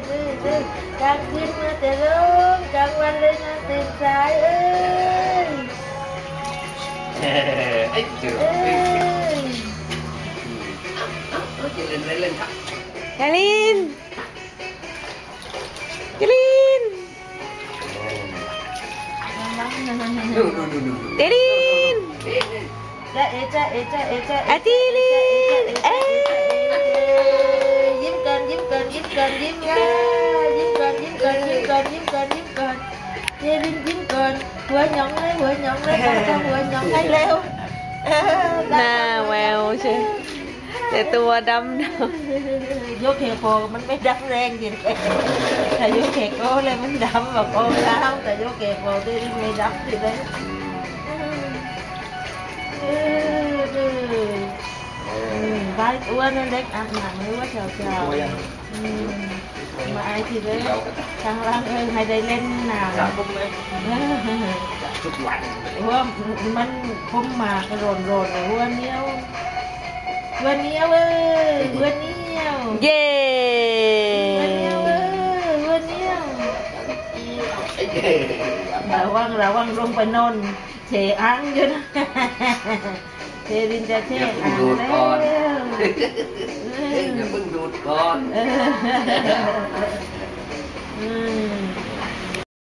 Kelin, Kelin, Kelin, Kelin, Kelin, Kelin, Hehehe, Kelin, ยิ้มก่อนยิ้มก่อนยิ้มก่อนยิ้มก่อนยิ้มก่อนยิ้มก่อนยิ้มก่อนยิ้มยิ้มก่อนหัว nhọn lấy หัว nhọn lấy con con หัว nhọn lấy leo. Na wow chứ. Để tua đâm đâu. Vô thiệt cô mình mới đâm ren gì đấy là vô thiệt cô lên mình đâm và cô lao tại vô thiệt cô tôi mới đâm gì đấy. อืมบ้านอ้วนเล็กอาบน้ำไม่ว่าเช้าเช้าๆมาไอ้ที่เลยทางล่างเออให้ได้เล่นหนามผมเลยทุกวันหัวมันคมมากโรนโรนเลยหัวเนี้ยวหัวเนียวเอ้ยหัวเหนียวำเย้หัวเนียวเอ้ยหัวเหนียวไอ้เจ๋อระวังระวังลงไปนอนเฉอังอยู่นะเทรินจะเทอังแล้ว อย่าเพิ่งดูดก่อน